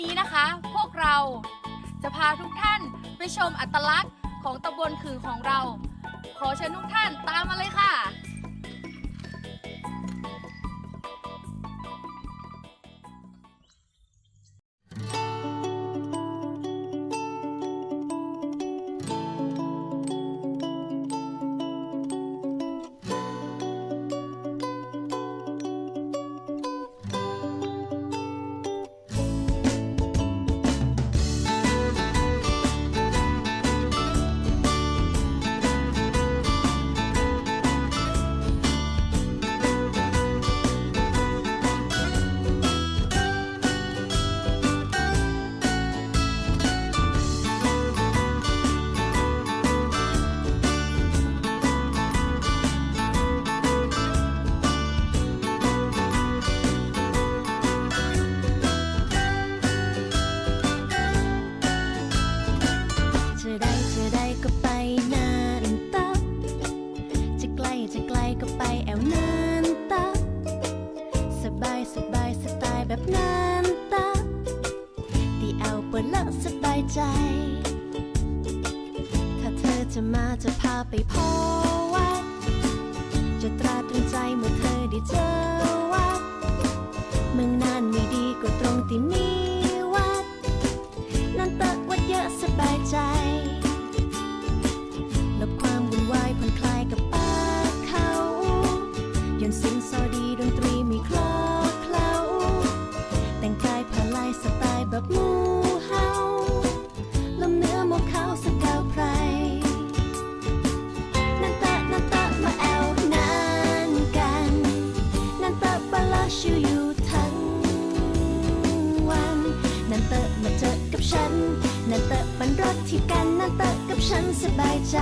นี้นะคะ พวกเราจะพาทุกท่านไปชมอัตลักษณ์ของตำบลขื่อของเรา ขอเชิญทุกท่านตาม ที่เอาเปิดละสบายใจ ถ้าเธอจะมาจะพาไปพอวัด จะตราตรึงใจเมื่อเธอได้เจอวัด เมืองนานไม่ดีก็ตรงที่มีวัด นั่นเตะวัดเยอะสบายใจ ฉันสบายใจ